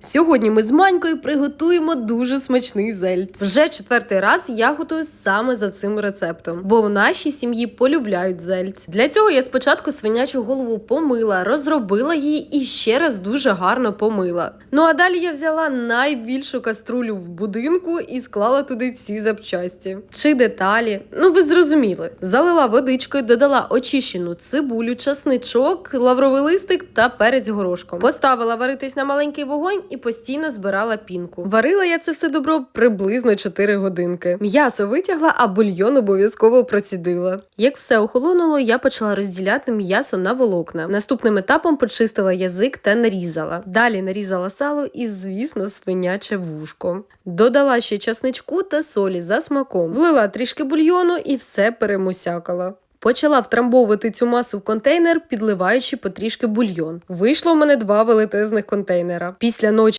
Сьогодні ми з Манькою приготуємо дуже смачний зельц. Вже четвертий раз я готую саме за цим рецептом, бо в нашій сім'ї полюбляють зельць. Для цього я спочатку свинячу голову помила, розробила її і ще раз дуже гарно помила. Ну а далі я взяла найбільшу каструлю в будинку і склала туди всі запчасті чи деталі. Ну ви зрозуміли. Залила водичкою, додала очищену цибулю, часничок, лавровий листик та перець горошком. Поставила варитись на маленький вогонь і постійно збирала пінку. Варила я це все добро приблизно 4 годинки. М'ясо витягла, а бульйон обов'язково процідила. Як все охолонуло, я почала розділяти м'ясо на волокна. Наступним етапом почистила язик та нарізала. Далі нарізала сало і, звісно, свиняче вушко. Додала ще часничку та солі за смаком. Влила трішки бульйону і все перемусякала. Почала втрамбовувати цю масу в контейнер, підливаючи потрішки бульйон. Вийшло в мене два велетезних контейнера. Після ночі